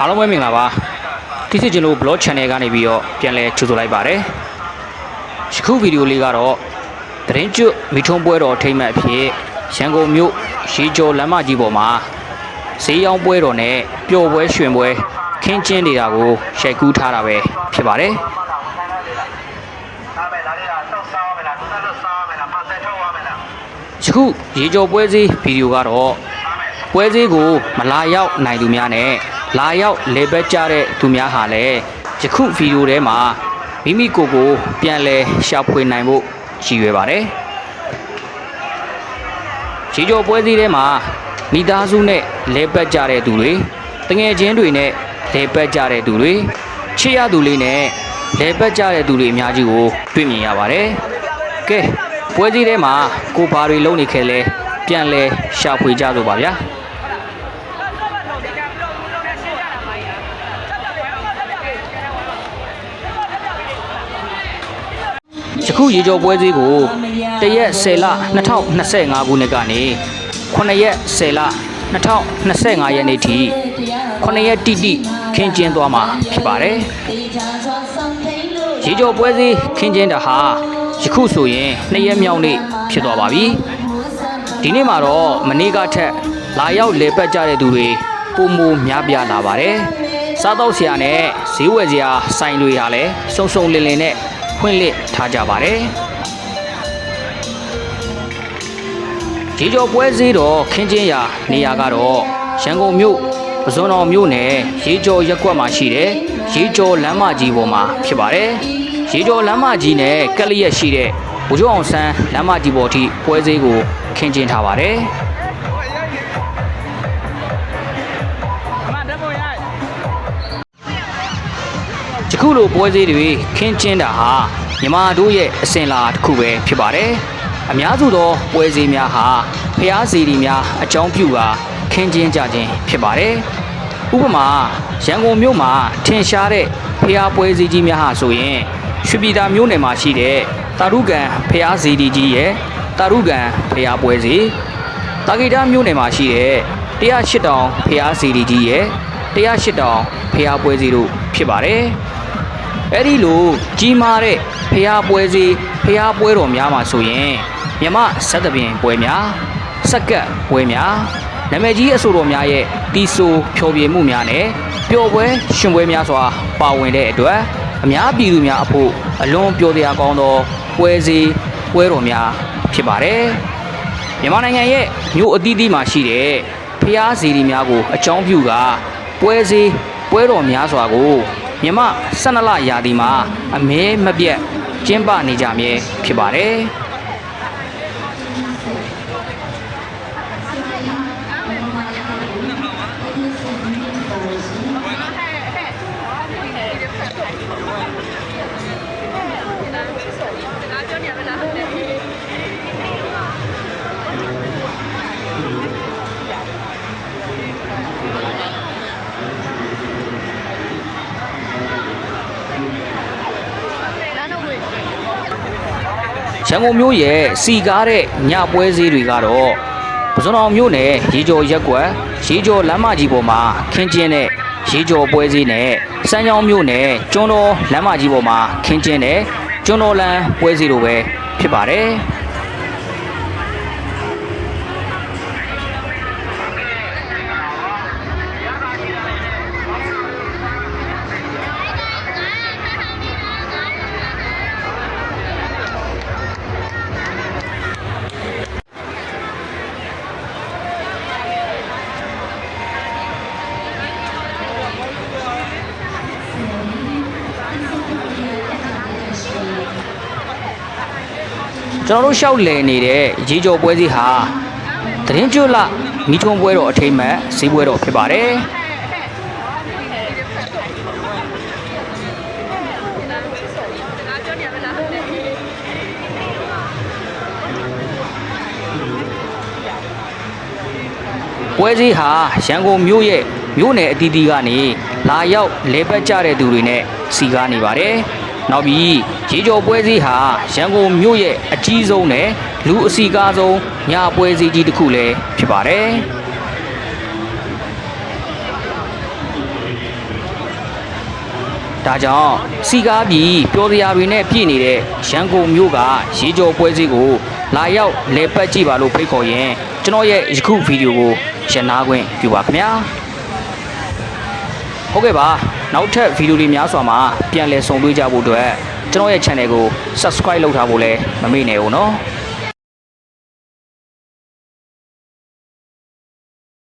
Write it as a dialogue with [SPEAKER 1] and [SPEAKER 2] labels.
[SPEAKER 1] အားလုံးပဲမင်္ဂလာပါတိစစ်ကျင်လို့ blog channel ကနေပြီးတော့ပြန်လဲကြိုဆိုလိုက်ပါတယ်ယခုဗီဒီယိုလေးကတော့သတင်းကျွတ်မိထုံးပွဲတော်ထိမ့်မှတ်အဖြစ်ရန်ကုန်မြို့ရေကျော်လမ်းမကြီးပေါ်မှာဈေးရောင်းပွဲတော်နဲ့ပျော်ပွဲရွှင်ပွဲခင်းကျင်းနေတာကိုရိုက်ကူးထားတာပဲဖြစ်ပါတယ်
[SPEAKER 2] စားမယ်လားလေတော့စားမယ်လားသူကတော့စားမယ်လားမဆက်ထုတ်ရမယ်လား
[SPEAKER 1] ယခုရေကျော်ပွဲစည်းဗီဒီယိုကတော့ပွဲစည်းကိုမလာရောက်နိုင်သူများနဲ့ လာရောက်လေဘက်ကြတဲ့သူများဟာလည်းယခုဗီဒီယိုထဲမှာမိမိကိုယ်ကို ပြန်လဲရှာဖွေနိုင်ဖို့ရည်ရွယ်ပါတယ်ရေကျော်ပွဲစည်းထဲမှာမိသားစုနဲ့လေဘက်ကြတဲ့သူတွေတငယ်ချင်းတွေနဲ့လေဘက်ကြတဲ့သူတွေချစ်ရသူလေးနဲ့လေဘက်ကြတဲ့သူတွေအများကြီးကိုတွေ့မြင်ရပါတယ်ကဲပွဲစည်းထဲမှာကိုဘာတွေလုံးနေခဲ့လဲပြန်လဲရှာဖွေကြလို့ပါဗျာ ခုရေကျော်ပွဲစည်းကိုတရက်10လ2025ခုနှစ်ကနေ9ရက်10လ2025ရက်နေ့ထိ9ရက်တိတိခင်းကျင်းသွားမှာဖြစ်ပါတယ်ရေကျော်ပွဲစည်းခင်းကျင်းတာဟာယခုဆိုရင်2ရက်မြောက်နေ့ဖြစ်သွားပါပြီဒီနေ့မှာတော့မနေ့ကထက်လာရောက်လေပတ်ကြတဲ့သူတွေပုံမများပြားလာပါတယ်စားတော့ဆရာနဲ့ဈေးဝယ်ဆရာဆိုင်တွေဟာလည်းစုံစုံလင်လင်နဲ့ ဖွင့်လှစ်ထားကြပါတယ်ရေကျော်ပွဲစည်းတော်ခင်းချင်းရာနေရာကတော့ရန်ကုန်မြို့ပဇွန်တော်မြို့နယ်ရေကျော်ရက်ကွက်မှာရှိတဲ့ရေကျော်လမ်းမကြီးပေါ်မှာဖြစ်ပါတယ်ရေကျော်လမ်းမကြီးနဲ့ကက်လျက်ရှိတဲ့ဘိုးကျော်အောင်ဆန်းလမ်းမကြီးပေါ်ထိပွဲစည်းကိုခင်းချင်းထားပါတယ် ယခုလိုပွဲစည်းတွေခင်းကျင်းတာဟာမြမတို့ရဲ့အစဉ်လာတစ်ခုပဲဖြစ်ပါတယ်။အများစုသောပွဲစည်းများဟာဖျားစီရီများအကြောင်းပြုကာခင်းကျင်းကြခြင်းဖြစ်ပါတယ်။ဥပမာရန်ကုန်မြို့မှာထင်ရှားတဲ့ဖျားပွဲစည်းကြီးများဟာဆိုရင်ရွှေပြည်သာမြို့နယ်မှာရှိတဲ့တာရုကန်ဖျားစီရီကြီးရဲ့တာရုကန်ဖျားပွဲစည်းတာဂိတာမြို့နယ်မှာရှိတဲ့108တောင်ဖျားစီရီကြီးရဲ့108တောင်ဖျားပွဲစည်းတို့ဖြစ်ပါတယ်။ အဲ့ဒီလိုကြီးမားတဲ့ဖျားပွဲစီဖျားပွဲတော်များမှာဆိုရင်မြမဆက်သပင်ပွဲများစက်ကတ်ပွဲများနာမည်ကြီးအဆိုတော်များရဲ့တီဆိုဖျော်ဖြေမှုများနဲ့ပျော်ပွဲရှင်ပွဲများစွာပါဝင်တဲ့အတွက်အများပြည်သူများအဖို့အလွန်ပျော်စရာကောင်းသောပွဲစီပွဲတော်များဖြစ်ပါတယ်မြန်မာနိုင်ငံရဲ့မြို့အသီးသီးမှာရှိတဲ့ဖျားစီရီများကိုအကြောင်းပြုကာပွဲစီပွဲတော်များစွာကို မြမ12လရာသီမှာအမဲမပြတ်ကျင်းပနေကြမြဲဖြစ်ပါတယ် ရန်ကုန်မြို့ရဲ့စီကားတဲ့ညပွဲစည်းတွေကတော့ပဇွန်တော်မြို့နယ်ရေကျော်ရက်ကွက်ရေကျော်လမ်းမကြီးပေါ်မှာခင်းကျင်းတဲ့ရေကျော်ပွဲစည်းနဲ့စမ်းချောင်းမြို့နယ်ကျွန်းတော်လမ်းမကြီးပေါ်မှာခင်းကျင်းတဲ့ကျွန်းတော်လမ်းပွဲစည်းလိုပဲဖြစ်ပါတယ် ကျွန်တော်တို့ရှောက်လည်နေတဲ့ရေကျော်ပွဲစည်းဟာသတင်းကျွတ်လမိထုံးပွဲတော်အထိမ်းအမှတ်ဈေးပွဲတော်ဖြစ်ပါတယ်ပွဲစည်းဟာရန်ကုန်မြို့ရဲ့မြို့နယ်အသီးသီးကနေလာရောက်လဲပတ်ကြတဲ့သူတွေနဲ့စီကားနေပါတယ်။ နောက်ပြီးရေကျော်ပွဲစည်းဟာရန်ကုန်မြို့ရဲ့အကြီးဆုံးနဲ့လူအစီကားဆုံးညပွဲစည်းကြီးတစ်ခုလည်းဖြစ်ပါတယ်။ဒါကြောင့်စီကားပြီးပျော်စရာတွေနဲ့ပြည့်နေတဲ့ရန်ကုန်မြို့ကရေကြောပွဲစည်းကို လာရောက်လဲပတ်ကြည့်ပါလို့ဖိတ်ခေါ်ရင်ကျွန်တော်ရဲ့ယခုဗီဒီယိုကိုရနာခွင့်ပြုပါခင်ဗျာဟုတ်ကဲ့ပါ နောက်ထပ်ဗီဒီယိုတွေများစွာမှာပြန်လည်ဆုံတွေ့ကြဖို့အတွက်ကျွန်တော်ရဲ့ channel ကို subscribe လုပ်ထားဖို့လည်းမမေ့နဲ့ဦးနော်